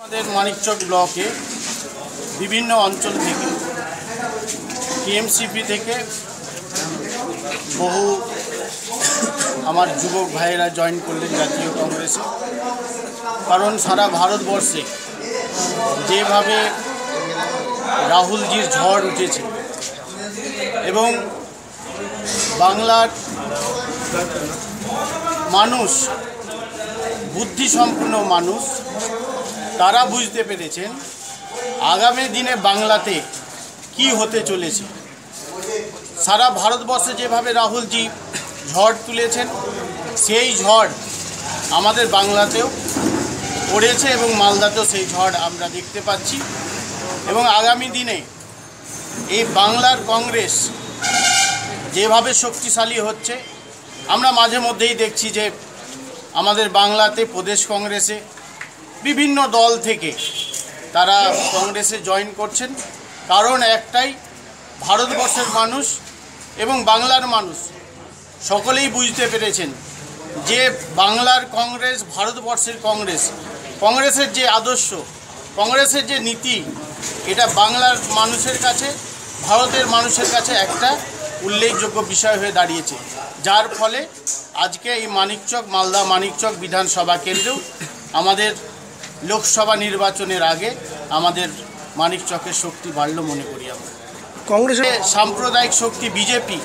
আমাদের মানিকচক ব্লকে বিভিন্ন অঞ্চল থেকে, টিএমসিপি থেকে বহু আমার যুবক ভাইয়েরা জয়েন করলেন জাতীয় কংগ্রেসে। কারণ সারা ভারতবর্ষে যেভাবে রাহুলজির ঝড় উঠেছে এবং বাংলার মানুষ, বুদ্ধিসম্পন্ন মানুষ তারা বুঝতে পেরেছেন আগামী দিনে বাংলাতে কি হতে চলেছে। সারা ভারতবর্ষে যেভাবে রাহুলজি ঝড় তুলেছেন, সেই ঝড় আমাদের বাংলাতেও পড়েছে এবং মালদাতেও সেই ঝড় আমরা দেখতে পাচ্ছি। এবং আগামী দিনে এই বাংলার কংগ্রেস যেভাবে শক্তিশালী হচ্ছে, আমরা মাঝে মধ্যেই দেখছি যে আমাদের বাংলাতে প্রদেশ কংগ্রেসে বিভিন্ন দল থেকে তারা কংগ্রেসে জয়েন করছেন। কারণ একটাই, ভারতবর্ষের মানুষ এবং বাংলার মানুষ সকলেই বুঝতে পেরেছেন যে বাংলার কংগ্রেস, ভারতবর্ষের কংগ্রেস, কংগ্রেসের যে আদর্শ, কংগ্রেসের যে নীতি, এটা বাংলার মানুষের কাছে, ভারতের মানুষের কাছে একটা উল্লেখযোগ্য বিষয় হয়ে দাঁড়িয়েছে। যার ফলে আজকে এই মানিকচক, মালদা মানিকচক বিধানসভা কেন্দ্রেও আমাদের লোকসভা নির্বাচনের আগে আমাদের মানিকচকের শক্তি বাড়ল মনে করি আমরা। কংগ্রেসের সাম্প্রদায়িক শক্তি বিজেপি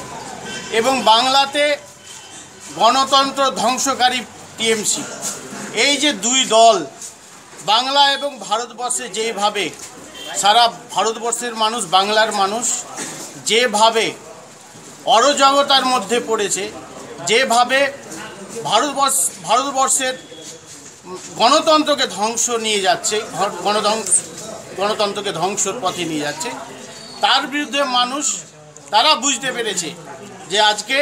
এবং বাংলাতে গণতন্ত্র ধ্বংসকারী টিএমসি। এই যে দুই দল বাংলা এবং ভারতবর্ষে যেভাবে সারা ভারতবর্ষের মানুষ বাংলার মানুষ যেভাবে অরজগতার মধ্যে পড়েছে যেভাবে ভারতবর্ষ ভারতবর্ষের গণতন্ত্রকে ধ্বংস নিয়ে যাচ্ছে গণধ্বংস গণতন্ত্রকে ধ্বংসর পথে নিয়ে যাচ্ছে। তার বিরুদ্ধে মানুষ, তারা বুঝতে পেরেছে যে আজকে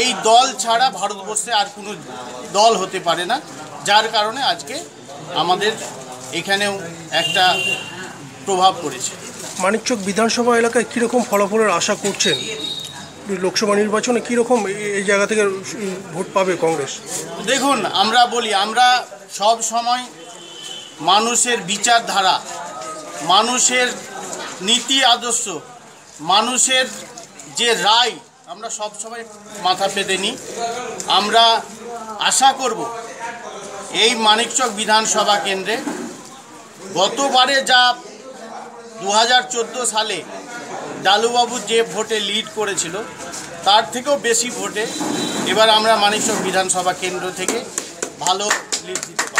এই দল ছাড়া ভারতবর্ষে আর কোনো দল হতে পারে না, যার কারণে আজকে আমাদের এখানেও একটা প্রভাব পড়েছে। মানিকচক বিধানসভা এলাকায় কীরকম ফলাফলের আশা করছেন? লোকসভা নির্বাচনে কীরকম এই জায়গা থেকে ভোট পাবে কংগ্রেস? দেখুন, আমরা বলি, আমরা সব সময় মানুষের বিচারধারা, মানুষের নীতি আদর্শ, মানুষের যে রায়, আমরা সব সময় মাথা পেতে নিই। আমরা আশা করব, এই মানিকচক বিধানসভা কেন্দ্রে গতবারে যা দু হাজার চোদ্দ সালে ডালুবাবু যে ভোটে লিড করেছিল, তার থেকেও বেশি ভোটে এবার আমরা মানিকচক বিধানসভা কেন্দ্র থেকে ভালো লিড দিতে।